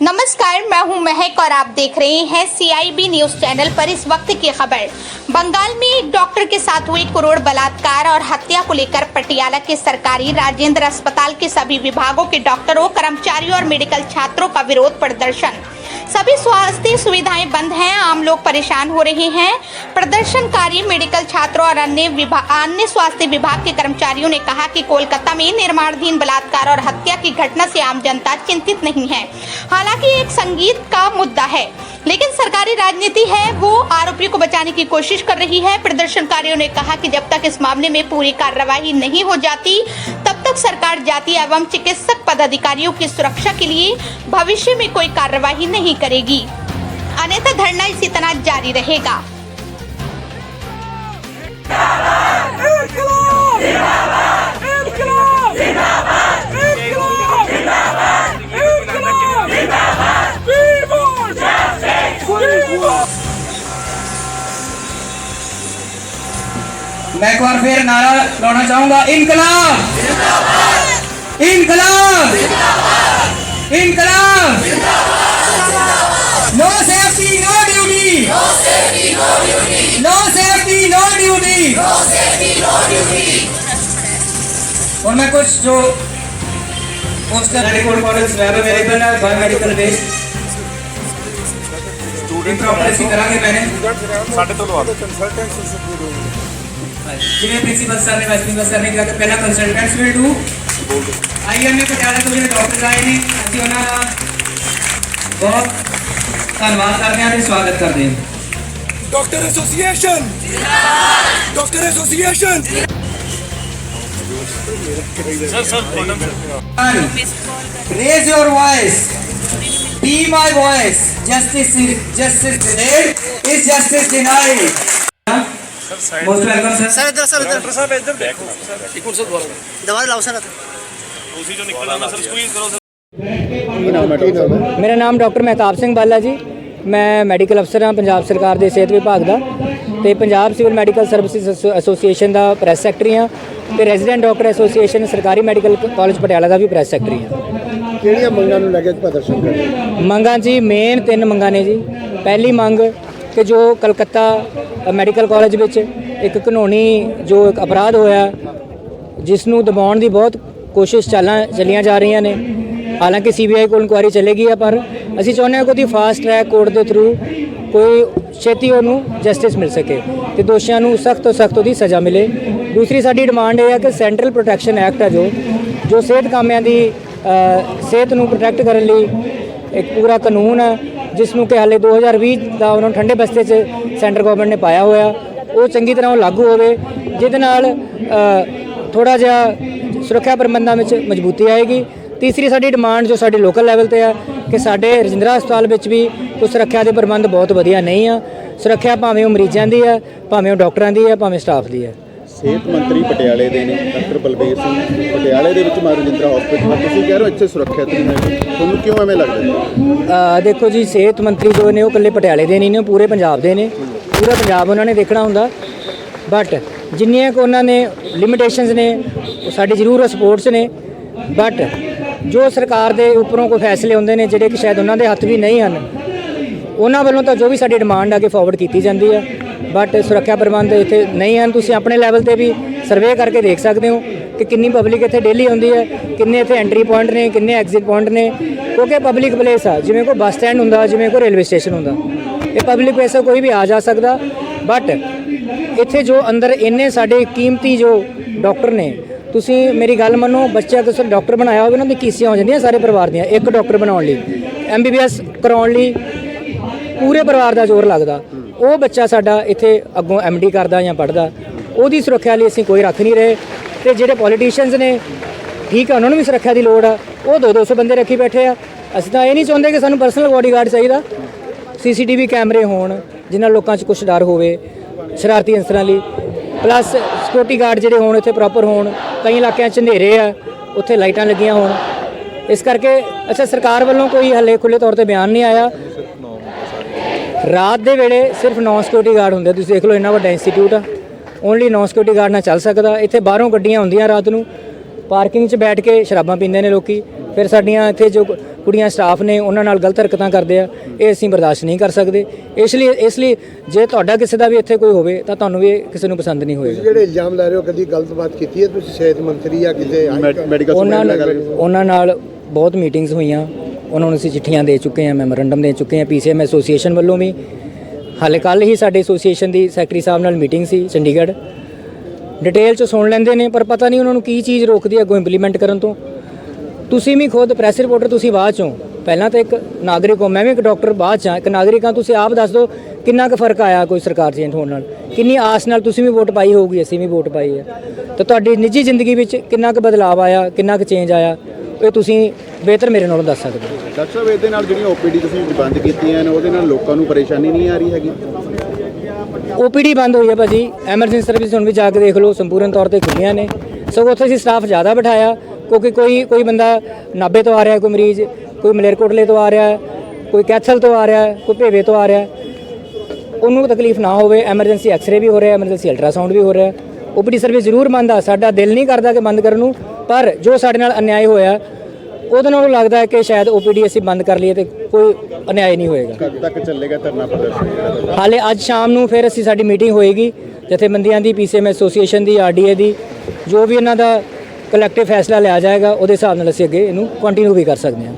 नमस्कार, मैं हूँ महक और आप देख रहे हैं सीआईबी न्यूज़ चैनल पर इस वक्त की खबर। बंगाल में एक डॉक्टर के साथ हुई करोड़ बलात्कार और हत्या को लेकर पटियाला के सरकारी राजेंद्र अस्पताल के सभी विभागों के डॉक्टरों, कर्मचारियों और मेडिकल छात्रों का विरोध प्रदर्शन। सभी स्वास्थ्य सुविधाएँ बंद हैं। आम लोग परेशान हो रहे हैं। प्रदर्शनकारी मेडिकल छात्रों और अन्य विभाग अन्य स्वास्थ्य विभाग के कर्मचारियों ने कहा कि कोलकाता में निर्माणाधीन बलात्कार और हत्या की घटना से आम जनता चिंतित नहीं है। हालाँकि एक संगीत का मुद्दा है, लेकिन सरकारी राजनीति है, वो आरोपियों को बचाने की कोशिश कर रही है। प्रदर्शनकारियों ने कहा कि जब तक इस मामले में पूरी कार्रवाई नहीं हो जाती, तब तक सरकार जाति एवं चिकित्सक पदाधिकारियों की सुरक्षा के लिए भविष्य में कोई कार्यवाही नहीं करेगी। अन्यथा धरना इसी तरह जारी रहेगा। मैं एक बार फिर नारा लाना चाहूँगा। इनकलाब! इनकलाब! इनकलाब! No safety no duty! No safety no duty! और मैं कुछ जो poster medical college lab available है बायो मेडिकल बेस्ड स्टूडेंट का करेंगे मैंने साढ़े तो कंसल्टेंसी से ਲਵਾ ਦਿਓ ਜਿਵੇਂ ਪ੍ਰਿੰਸੀਪਲ ਸਰ ਨੇ ਵੈਸਟਿੰਗ ਸਰ ਨੇ ਕਿਹਾ ਕਿ ਪਹਿਲਾਂ consultants will do IMA Patiala ਤੋਂ ਜਿਹੜੇ ਡਾਕਟਰ ਆਏ ਨੇ ਅਸੀਂ ਉਹਨਾਂ ਦਾ ਬਹੁਤ ਧੰਨਵਾਦ ਕਰਦੇ ਹਾਂ ਤੇ ਸਵਾਗਤ ਕਰਦੇ ਹਾਂ doctor association doctor association sir sir ਤੁਹਾਡਾ Raise your voice. Be my voice. Justice is justice delayed is justice denied. Most welcome sir. Sir ਇੱਧਰ ਸਰ ਇੱਧਰ। ਡਾਕਟਰ ਸਾਹਿਬ ਇੱਧਰ ਦੇਖੋ। ਦਵਾ ਲਾਓ ਸਰ ਤੁਸੀਂ ਜੋ ਨਿਕਲਣਾ ਨਾ ਸਰ ਸਕੁਈਜ਼ ਕਰੋ ਸਰ। ਮੇਰਾ ਨਾਮ ਡਾਕਟਰ ਮਹਿਤਾਬ ਸਿੰਘ ਬਾਲਾ ਜੀ। ਮੈਂ ਮੈਡੀਕਲ ਅਫਸਰ ਹਾਂ ਪੰਜਾਬ ਸਰਕਾਰ ਦੇ ਸਿਹਤ ਵਿਭਾਗ ਦਾ। ਤੇ ਪੰਜਾਬ ਸਿਵਲ ਮੈਡੀਕਲ ਸਰਵਿਸਿਜ਼ ਐਸੋ- ਐਸੋਸੀਏਸ਼ਨ ਦਾ ਪ੍ਰੈਸ ਸੈਕਟਰੀ ਹਾਂ ਤੇ ਰੈਜ਼ੀਡੈਂਟ ਡਾਕਟਰ ਐਸੋਸੀਏਸ਼ਨ ਸਰਕਾਰੀ ਮੈਡੀਕਲ ਕਾਲਜ ਪਟਿਆਲਾ ਦਾ ਵੀ ਪ੍ਰੈਸ ਸੈਕਟਰੀ ਹਾਂ। ਕਿਹੜੀਆਂ ਮੰਗਾਂ ਨੂੰ ਲੈ ਕੇ ਪ੍ਰਦਰਸ਼ਨ ਕਰ? ਮੰਗਾਂ ਜੀ ਮੇਨ ਤਿੰਨ ਮੰਗਾਂ ਨੇ ਜੀ। ਪਹਿਲੀ ਮੰਗ ਕਿ ਜੋ ਕਲਕੱਤਾ ਮੈਡੀਕਲ ਕਾਲਜ ਵਿੱਚ ਇੱਕ ਕਾਨੂੰਨੀ ਜੋ ਇੱਕ ਅਪਰਾਧ ਹੋਇਆ ਜਿਸ ਨੂੰ ਦਬਾਉਣ ਦੀ ਬਹੁਤ ਕੋਸ਼ਿਸ਼ ਚਾਲਾਂ ਚੱਲੀਆਂ ਜਾ ਰਹੀਆਂ ਨੇ। ਹਾਲਾਂਕਿ ਸੀਬੀਆਈ ਕੋਲ ਇਨਕੁਆਇਰੀ ਚੱਲੇਗੀ ਆ, ਪਰ ਅਸੀਂ ਚਾਹੁੰਦੇ ਹਾਂ ਕਿ ਉਹਦੀ ਫਾਸਟ ਟਰੈਕ ਕੋਰਟ ਦੇ ਥਰੂ ਕੋਈ ਛੇਤੀ ਉਹਨੂੰ ਜਸਟਿਸ ਮਿਲ ਸਕੇ ਤੇ ਦੋਸ਼ੀਆਂ ਨੂੰ ਸਖਤ ਤੋਂ ਸਖਤ ਉਹਦੀ ਸਜ਼ਾ ਮਿਲੇ। ਦੂਸਰੀ ਸਾਡੀ ਡਿਮਾਂਡ ਇਹ ਹੈ ਕਿ ਸੈਂਟਰਲ ਪ੍ਰੋਟੈਕਸ਼ਨ ਐਕਟ ਆ ਜੋ ਜੋ ਸਿਹਤ ਕਾਮਿਆਂ ਦੀ ਸਿਹਤ ਨੂੰ ਪ੍ਰੋਟੈਕਟ ਕਰਨ ਲਈ ਇੱਕ ਪੂਰਾ ਕਾਨੂੰਨ ਹੈ ਜਿਸ ਨੂੰ ਕਿ ਹਾਲੇ 2020 ਦਾ ਉਹਨਾਂ ਨੂੰ ਠੰਡੇ ਬਸਤੇ 'ਚ ਸੈਂਟਰ ਗਵਰਨਮੈਂਟ ਨੇ ਪਾਇਆ ਹੋਇਆ, ਉਹ ਚੰਗੀ ਤਰ੍ਹਾਂ ਉਹ ਲਾਗੂ ਹੋਵੇ, ਜਿਹਦੇ ਨਾਲ ਥੋੜਾ ਜਿਹਾ ਸੁਰੱਖਿਆ ਪ੍ਰਬੰਧਾਂ ਵਿੱਚ ਮਜ਼ਬੂਤੀ ਆਏਗੀ। ਤੀਸਰੀ ਸਾਡੀ ਡਿਮਾਂਡ ਜੋ ਸਾਡੇ ਲੋਕਲ ਲੈਵਲ ਤੇ ਆ, ਕਿ ਸਾਡੇ ਰਜਿੰਦਰਾ ਹਸਪਤਾਲ ਵਿੱਚ ਵੀ ਕੁਝ ਸੁਰੱਖਿਆ ਦੇ ਪ੍ਰਬੰਧ ਬਹੁਤ ਵਧੀਆ ਨਹੀਂ ਆ। ਸੁਰੱਖਿਆ ਭਾਵੇਂ ਉਹ ਮਰੀਜ਼ਾਂ ਦੀ ਆ, ਭਾਵੇਂ ਉਹ ਡਾਕਟਰਾਂ ਦੀ ਆ, ਭਾਵੇਂ ਸਟਾਫ ਦੀ ਆ। ਸਿਹਤ ਮੰਤਰੀ ਪਟਿਆਲੇ ਦੇ ਨੇ, ਡਾਕਟਰ ਬਲਬੀਰ ਸਿੰਘ। ਪਟਿਆਲੇ ਦੇ ਵਿੱਚ ਮਾਰਜਿੰਦਰਾ ਹਸਪੀਟਲ ਤੁਸੀਂ ਕਹਿ ਰਹੇ ਹੋ ਇੱਥੇ ਸੁਰੱਖਿਅਤ ਨਹੀਂ ਹੈ। ਤੁਹਾਨੂੰ ਕਿਉਂ ਐਵੇਂ ਲੱਗਦਾ ਦੇਖੋ ਜੀ, ਸਿਹਤ ਮੰਤਰੀ ਜੋ ਨੇ, ਉਹ ਇਕੱਲੇ ਪਟਿਆਲੇ ਦੇ ਨਹੀਂ ਨੇ ਪੂਰੇ ਪੰਜਾਬ ਦੇ ਨੇ। ਪੂਰਾ ਪੰਜਾਬ ਉਹਨਾਂ ਨੇ ਦੇਖਣਾ ਹੁੰਦਾ। ਬਟ ਜਿੰਨੀਆਂ ਕੁ ਉਹਨਾਂ ਨੇ ਲਿਮਿਟੇਸ਼ਨਸ ਨੇ ਸਾਡੇ ਜ਼ਰੂਰ ਸਪੋਰਟਸ ਨੇ। ਬਟ ਜੋ ਸਰਕਾਰ ਦੇ ਉੱਪਰੋਂ ਕੋਈ ਫੈਸਲੇ ਹੁੰਦੇ ਨੇ, ਜਿਹੜੇ ਕਿ ਸ਼ਾਇਦ ਉਹਨਾਂ ਦੇ ਹੱਥ ਵੀ ਨਹੀਂ ਹਨ, ਉਹਨਾਂ ਵੱਲੋਂ ਤਾਂ ਜੋ ਵੀ ਸਾਡੀ ਡਿਮਾਂਡ ਆ ਕੇ ਫਾਰਵਰਡ ਕੀਤੀ ਜਾਂਦੀ ਆ। ਬਟ ਸੁਰੱਖਿਆ ਪ੍ਰਬੰਧ ਇੱਥੇ ਨਹੀਂ ਹਨ। ਤੁਸੀਂ ਆਪਣੇ ਲੈਵਲ ਤੇ ਵੀ ਸਰਵੇ ਕਰਕੇ ਦੇਖ ਸਕਦੇ ਹੋ ਕਿ ਕਿੰਨੀ ਪਬਲਿਕ ਇੱਥੇ ਡੇਲੀ ਆਉਂਦੀ ਹੈ, ਕਿੰਨੇ ਇੱਥੇ ਐਂਟਰੀ ਪੁਆਇੰਟ ਨੇ, ਕਿੰਨੇ ਐਗਜ਼ਿਟ ਪੁਆਇੰਟ ਨੇ। ਕਿਉਂਕਿ ਪਬਲਿਕ ਪਲੇਸ ਆ, ਜਿਵੇਂ ਕੋਈ ਬੱਸ ਸਟੈਂਡ ਹੁੰਦਾ, ਜਿਵੇਂ ਕੋਈ ਰੇਲਵੇ ਸਟੇਸ਼ਨ ਹੁੰਦਾ, ਇਹ ਪਬਲਿਕ ਪਲੇਸ ਕੋਈ ਵੀ ਆ ਜਾ ਸਕਦਾ। ਬਟ ਇੱਥੇ ਜੋ ਅੰਦਰ ਇੰਨੇ ਸਾਡੇ ਕੀਮਤੀ ਜੋ ਡਾਕਟਰ ਨੇ, ਤੁਸੀਂ ਮੇਰੀ ਗੱਲ ਮੰਨੋ ਬੱਚਾ ਕਿਸੇ ਡਾਕਟਰ ਬਣਾਇਆ ਹੋਵੇ, ਉਹਨਾਂ ਦੀ ਕੀਸੀਆਂ ਹੋ ਜਾਂਦੀਆਂ ਸਾਰੇ ਪਰਿਵਾਰ ਦੀਆਂ, ਇੱਕ ਡਾਕਟਰ ਬਣਾਉਣ ਲਈ ਐਮਬੀਬੀਐਸ ਕਰਾਉਣ ਲਈ, ਪੂਰੇ ਪਰਿਵਾਰ ਦਾ ਜ਼ੋਰ ਲੱਗਦਾ। ਉਹ ਬੱਚਾ ਸਾਡਾ ਇੱਥੇ ਅੱਗੋਂ ਐਮਡੀ ਕਰਦਾ ਜਾਂ ਪੜਦਾ ਉਹਦੀ ਸੁਰੱਖਿਆ ਲਈ ਅਸੀਂ ਕੋਈ ਰੱਖ ਨਹੀਂ ਰਹੇ ਤੇ ਜਿਹੜੇ ਪੋਲੀਟੀਸ਼ੀਅਨਸ ਨੇ, ਠੀਕ ਆ, ਉਹਨਾਂ ਨੂੰ ਵੀ ਸੁਰੱਖਿਆ ਦੀ ਲੋੜ ਆ। ਉਹ 2-200 ਬੰਦੇ ਰੱਖੀ ਬੈਠੇ ਆ। ਅਸੀਂ ਤਾਂ ਇਹ ਨਹੀਂ ਚਾਹੁੰਦੇ ਕਿ ਸਾਨੂੰ ਪਰਸਨਲ ਬਾਡੀਗਾਰਡ ਚਾਹੀਦਾ। ਸੀਸੀਟੀਵੀ ਕੈਮਰੇ ਹੋਣ, ਜਿਨ੍ਹਾਂ ਲੋਕਾਂ 'ਚ ਕੁਝ ਡਰ ਹੋਵੇ, ਸ਼ਰਾਰਤੀ ਅੰਸਰਾਂ ਲਈ। ਪਲੱਸ ਸਿਕਿਉਰਿਟੀ ਗਾਰਡ ਜਿਹੜੇ ਹੋਣ, ਇੱਥੇ ਪ੍ਰੋਪਰ ਹੋਣ। ਕਈ ਇਲਾਕਿਆਂ 'ਚ ਹਨੇਰੇ ਆ, ਉੱਥੇ ਲਾਈਟਾਂ ਲੱਗੀਆਂ ਹੋਣ। ਇਸ ਕਰਕੇ, ਅੱਛਾ, ਸਰਕਾਰ ਵੱਲੋਂ ਕੋਈ ਹੱਲੇ ਖੁੱਲੇ ਤੌਰ ਤੇ ਬਿਆਨ ਨਹੀਂ ਆਇਆ। ਰਾਤ ਦੇ ਵੇਲੇ ਸਿਰਫ ਨੌਨ ਸਿਕਿਉਰਿਟੀ ਗਾਰਡ ਹੁੰਦੇ ਤੁਸੀਂ ਦੇਖ ਲਓ ਇੰਨਾ ਵੱਡਾ ਇੰਸਟੀਚਿਊਟ ਆ। ਓਨਲੀ ਨੌਨ ਸਿਕਿਉਰਿਟੀ ਗਾਰਡ ਨਾਲ ਚੱਲ ਸਕਦਾ। ਇੱਥੇ ਬਾਹਰੋਂ ਗੱਡੀਆਂ ਹੁੰਦੀਆਂ ਰਾਤ ਨੂੰ। ਪਾਰਕਿੰਗ 'ਚ ਬੈਠ ਕੇ ਸ਼ਰਾਬਾਂ ਪੀਂਦੇ ਨੇ ਲੋਕੀ। ਫਿਰ ਸਾਡੀਆਂ ਇੱਥੇ ਜੋ ਕੁੜੀਆਂ ਸਟਾਫ ਨੇ ਉਹਨਾਂ ਨਾਲ ਗਲਤ ਹਰਕਤਾਂ ਕਰਦੇ ਆ। ਇਹ ਅਸੀਂ ਬਰਦਾਸ਼ਤ ਨਹੀਂ ਕਰ ਸਕਦੇ। ਇਸ ਲਈ ਇਸ ਲਈ ਜੇ ਤੁਹਾਡਾ ਕਿਸੇ ਦਾ ਵੀ ਇੱਥੇ ਕੋਈ ਹੋਵੇ ਤਾਂ ਤੁਹਾਨੂੰ ਵੀ ਕਿਸੇ ਨੂੰ ਪਸੰਦ ਨਹੀਂ ਹੋਏਗਾ। ਜਿਹੜੇ ਇਲਜ਼ਾਮ ਲਾ ਰਹੇ ਹੋ ਕਦੀ ਗਲਤ ਬਾਤ ਕੀਤੀ ਹੈ? ਤੁਸੀਂ ਸਿਹਤ ਮੰਤਰੀ ਜਾਂ ਕਿਸੇ ਮੈਡੀਕਲ ਉਹਨਾਂ ਨਾਲ ਬਹੁਤ ਮੀਟਿੰਗਸ ਹੋਈਆਂ। ਉਹਨਾਂ ਨੂੰ ਅਸੀਂ ਚਿੱਠੀਆਂ ਦੇ ਚੁੱਕੇ ਹਾਂ ਮੈਮੋਰੰਡਮ ਦੇ ਚੁੱਕੇ ਹਾਂ ਪੀਸੀਐਮ ਐਸੋਸੀਏਸ਼ਨ ਵੱਲੋਂ ਵੀ। ਹਾਲੇ ਕੱਲ ਹੀ ਸਾਡੇ ਐਸੋਸੀਏਸ਼ਨ ਦੀ ਸੈਕਟਰੀ ਸਾਹਿਬ ਨਾਲ ਮੀਟਿੰਗ ਸੀ ਚੰਡੀਗੜ੍ਹ। ਡਿਟੇਲ ਚ ਸੁਣ ਲੈਂਦੇ ਨੇ, ਪਰ ਪਤਾ ਨਹੀਂ ਉਹਨਾਂ ਨੂੰ ਕੀ ਚੀਜ਼ ਰੋਕਦੀ ਹੈ ਅੱਗੋਂ ਇੰਪਲੀਮੈਂਟ ਕਰਨ ਤੋਂ। ਤੁਸੀਂ ਵੀ ਖੁਦ ਪ੍ਰੈਸ ਰਿਪੋਰਟਰ ਤੁਸੀਂ ਬਾਅਦ ਚੋਂ। ਪਹਿਲਾਂ ਤਾਂ ਇੱਕ ਨਾਗਰਿਕ ਹੋ, ਮੈਂ ਵੀ ਇੱਕ ਡਾਕਟਰ ਬਾਅਦ ਚ ਹਾਂ। ਇੱਕ ਨਾਗਰਿਕ ਹਾਂ, ਤੁਸੀਂ ਆਪ ਦੱਸ ਦਿਓ ਕਿੰਨਾ ਕੁ ਫ਼ਰਕ ਆਇਆ ਕੋਈ ਸਰਕਾਰ ਚੇਂਜ ਹੋਣ ਨਾਲ? ਕਿੰਨੀ ਆਸ ਨਾਲ ਤੁਸੀਂ ਵੀ ਵੋਟ ਪਾਈ ਹੋਊਗੀ, ਅਸੀਂ ਵੀ ਵੋਟ ਪਾਈ ਹੈ। ਤਾਂ ਤੁਹਾਡੀ ਨਿੱਜੀ ਜ਼ਿੰਦਗੀ ਵਿੱਚ ਕਿੰਨਾ ਕੁ ਬਦਲਾਅ ਆਇਆ, ਕਿੰਨਾ ਕੁ ਚੇਂਜ ਆਇਆ? ਇਹ ਤੁਸੀਂ ਬਿਹਤਰ ਮੇਰੇ ਨਾਲੋਂ ਦੱਸ ਸਕਦੇ ਹੋ। ਡਾਕਟਰ ਸਾਹਿਬ ਇਹਦੇ ਨਾਲ ਜਿਹੜੀਆਂ ਓਪੀਡੀ ਤੁਸੀਂ ਬੰਦ ਕੀਤੀਆਂ ਨੇ ਉਹਦੇ ਨਾਲ ਲੋਕਾਂ ਨੂੰ ਪਰੇਸ਼ਾਨੀ ਨਹੀਂ ਆ ਰਹੀ ਹੈਗੀ? ਓਪੀਡੀ ਬੰਦ ਹੋਈ ਹੈ ਭਾਜੀ। ਐਮਰਜੈਂਸੀ ਸਰਵਿਸ ਹੁਣ ਵੀ ਜਾ ਕੇ ਦੇਖ ਲਓ ਸੰਪੂਰਨ ਤੌਰ ਤੇ ਖੁੱਲੀਆਂ ਨੇ। ਸਗੋਂ ਉੱਥੇ ਅਸੀਂ ਸਟਾਫ ਜ਼ਿਆਦਾ ਬਿਠਾਇਆ ਕਿਉਂਕਿ ਕੋਈ ਕੋਈ ਬੰਦਾ ਨਾਭੇ ਤੋਂ ਆ ਰਿਹਾ ਕੋਈ ਮਰੀਜ਼ ਕੋਈ ਮਲੇਰਕੋਟਲੇ ਤੋਂ ਆ ਰਿਹਾ ਕੋਈ ਕੈਥਲ ਤੋਂ ਆ ਰਿਹਾ ਕੋਈ ਭੇਵੇ ਤੋਂ ਆ ਰਿਹਾ। ਉਹਨੂੰ ਤਕਲੀਫ ਨਾ ਹੋਵੇ ਐਮਰਜੈਂਸੀ ਐਕਸ-ਰੇ ਵੀ ਹੋ ਰਿਹਾ ਐਮਰਜੈਂਸੀ ਅਲਟਰਾਸਾਊਂਡ ਵੀ ਹੋ ਰਿਹਾ। ਓਪੀਡੀ ਸਰਵਿਸ ਜ਼ਰੂਰ ਆ ਸਾਡਾ ਦਿਲ ਨਹੀਂ ਕਰਦਾ ਕਿ ਬੰਦ ਕਰਨ ਨੂੰ ਪਰ ਜੋ ਸਾਡੇ ਨਾਲ ਅਨਿਆਏ ਹੋਇਆ ਉਹਦੇ ਨਾਲੋਂ ਲੱਗਦਾ ਹੈ ਕਿ ਸ਼ਾਇਦ ਓਪੀਡੀ ਅਸੀਂ ਬੰਦ ਕਰ ਲਈਏ ਤੇ ਕੋਈ ਅਨਿਆਏ ਨਹੀਂ ਹੋਏਗਾ। ਕਦ ਤੱਕ ਚੱਲੇਗਾ ਧਰਨਾ ਪ੍ਰਦਰਸ਼ਨ? ਹਾਲੇ ਅੱਜ ਸ਼ਾਮ ਨੂੰ ਫਿਰ ਅਸੀਂ ਸਾਡੀ ਮੀਟਿੰਗ ਹੋਏਗੀ ਜਥੇਬੰਦੀਆਂ ਦੀ ਪੀਸੀਐਮ ਐਸੋਸੀਏਸ਼ਨ ਦੀ ਆਰਡੀਏ ਦੀ ਜੋ ਵੀ ਇਹਨਾਂ ਦਾ ਕਲੈਕਟਿਵ ਫੈਸਲਾ ਲਿਆ ਜਾਏਗਾ ਉਹਦੇ ਹਿਸਾਬ ਨਾਲ ਅਸੀਂ ਅੱਗੇ ਇਹਨੂੰ ਕੰਟੀਨਿਊ ਵੀ ਕਰ ਸਕਦੇ ਹਾਂ।